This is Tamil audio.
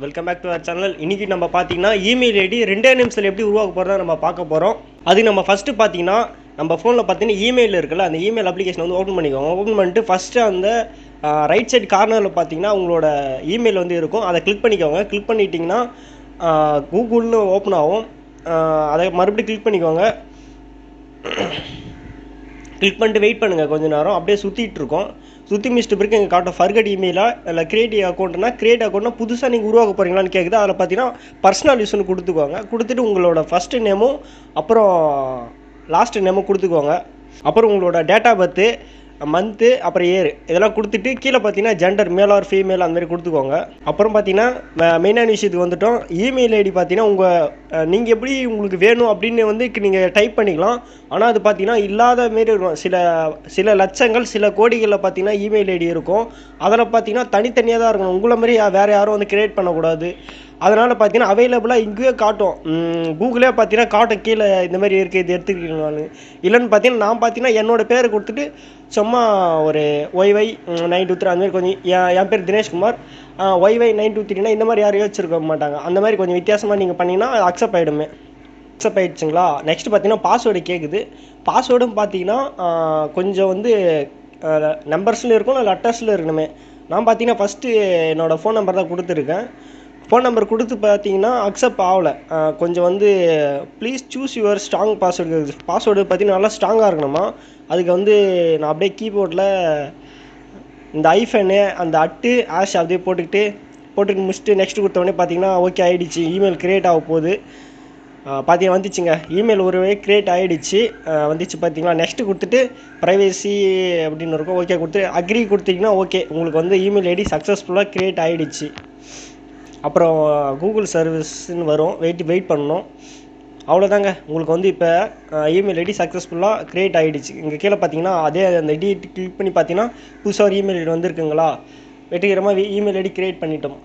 Welcome back to our channel இன்னைக்கு நம்ம பார்த்தீங்கன்னா இமெயில் ஐடி ரெண்டே நிமிஷத்தில் எப்படி உருவாக்க போகிறதா நம்ம பார்க்க போகிறோம் அது நம்ம ஃபஸ்ட்டு பார்த்தீங்கன்னா நம்ம ஃபோனில் பார்த்தீங்கன்னா இமெயில் இருக்குல்ல அந்த இமெயில் அப்ளிகேஷன் வந்து ஓப்பன் பண்ணிக்கோங்க. ஓப்பன் பண்ணிட்டு ஃபஸ்ட்டு அந்த ரைட் சைடு கார்னரில் பார்த்தீங்கன்னா உங்களோட இமெயில் வந்து இருக்கும். அதை கிளிக் பண்ணிக்கோங்க. கிளிக் பண்ணிட்டீங்கன்னா கூகுள்னு ஓப்பன் ஆகும். அதை மறுபடியும் கிளிக் பண்ணிக்கோங்க. கிளிக் பண்ணிட்டு வெயிட் பண்ணுங்கள் கொஞ்ச நேரம். அப்படியே சுற்றிட்டு இருக்கோம். சுற்றி மிஸ்ட்டு பிறகு எங்கள் காட்டும் ஃபர்கட் இமெயிலா இல்லை கிரியேட் அக்கௌண்ட்னா கிரியேட் அக்கௌண்ட்னா புதுசாக நீங்கள் உருவாக்க போகிறீங்களான்னு கேட்குது அதில் பார்த்தீங்கன்னா பர்சனல் யூஸ்னு கொடுத்துக்கோங்க கொடுத்துட்டு உங்களோட ஃபஸ்ட்டு நேமும் அப்புறம் லாஸ்ட் நேமும் கொடுத்துக்கோங்க அப்புறம் உங்களோட டேட்டா பர்த்து மந்த்து அப்புறம் இயர் இதெல்லாம் கொடுத்துட்டு கீழே பார்த்தீங்கன்னா ஜெண்டர் மேல் ஆர் ஃபீமேல் அந்த மாதிரி கொடுத்துக்கோங்க. அப்புறம் பார்த்தீங்கன்னா மெயினான விஷயத்துக்கு வந்துட்டோம். இமெயில் ஐடி பார்த்தீங்கன்னா உங்கள் நீங்கள் எப்படி உங்களுக்கு வேணும் அப்படின்னு வந்து நீங்கள் டைப் பண்ணிக்கலாம். ஆனால் அது பார்த்தீங்கன்னா இல்லாத மாரி இருக்கும். சில சில லட்சங்கள் சில கோடிகளில் பார்த்தீங்கன்னா இமெயில் ஐடி இருக்கும். அதில் பார்த்தீங்கன்னா தனித்தனியாக தான் இருக்கணும். உங்களை மாதிரி வேறு யாரும் வந்து கிரியேட் பண்ணக்கூடாது. அதனால் பார்த்தீங்கன்னா அவைலபிளாக இங்கேயே காட்டும். கூகுளே பார்த்தீங்கன்னா காட்டும். கீழே இந்த மாதிரி இருக்குது இது எடுத்துக்கிட்டீங்களான்னு இல்லைன்னு பார்த்தீங்கன்னா நான் பார்த்தீங்கன்னா என்னோடய பேரை கொடுத்துட்டு சும்மா ஒரு ஒய்வை நைன் டூ த்ரீ அந்த மாதிரி கொஞ்சம் என் என் பேர் தினேஷ்குமார். ஒய்வை நைன் டூ த்ரீனா இந்த மாதிரி யாரையும் வச்சுருக்க மாட்டாங்க. அந்த மாதிரி கொஞ்சம் வித்தியாசமாக நீங்கள் பண்ணிங்கன்னா அக்செப்ட் ஆகிடுமே அக்செப்ட் ஆயிடுச்சுங்களா? நெக்ஸ்ட் பார்த்தீங்கன்னா பாஸ்வேர்டு கேட்குது பாஸ்வேர்டும் பார்த்தீங்கன்னா கொஞ்சம் வந்து நம்பர்ஸில் இருக்கும் இல்லை லெட்டர்ஸில் இருக்கணுமே. நான் பார்த்தீங்கன்னா ஃபஸ்ட்டு என்னோடய ஃபோன் நம்பர் தான் கொடுத்துருக்கேன். ஃபோன் நம்பர் கொடுத்து பார்த்தீங்கன்னா அக்செப்ட் ஆகலை. கொஞ்சம் வந்து please choose your strong password password பார்த்தீங்கன்னா நல்லா ஸ்ட்ராங்காக இருக்கணுமா? அதுக்கு வந்து நான் அப்படியே கீபோர்டில் இந்த ஐஃபனு அந்த அட்டு ஆஷ் அப்படியே போட்டுக்கிட்டு போட்டுட்டு முடிச்சுட்டு நெக்ஸ்ட் கொடுத்தவொடனே பார்த்தீங்கன்னா ஓகே ஆகிடுச்சு இமெயில் க்ரியேட் ஆக போகுது. பார்த்தீங்கன்னா வந்துச்சுங்க. இமெயில் ஒரு வே ஆகிடுச்சு வந்துச்சு பார்த்தீங்களா? நெக்ஸ்ட்டு கொடுத்துட்டு ப்ரைவேசி அப்படின்னு இருக்கும். ஓகே கொடுத்து அக்ரி கொடுத்தீங்கன்னா ஓகே உங்களுக்கு வந்து இமெயில் ஐடி சக்ஸஸ்ஃபுல்லாக க்ரியேட் ஆகிடுச்சு அப்புறம் கூகுள் சர்வீஸ்ன்னு வரும். வெயிட் வெயிட் பண்ணணும். அவ்வளோதாங்க உங்களுக்கு வந்து இப்போ இமெயில் ஐடி சக்ஸஸ்ஃபுல்லாக க்ரியேட் ஆகிடுச்சு இங்கே கீழே பார்த்தீங்கன்னா அதே அந்த ஐடி கிளிக் பண்ணி பார்த்தீங்கன்னா புதுசாக ஒரு இமெயில் ஐடி வந்திருக்குங்களா? வெற்றிகரமாக இமெயில் ஐடி க்ரியேட் பண்ணிட்டோம்.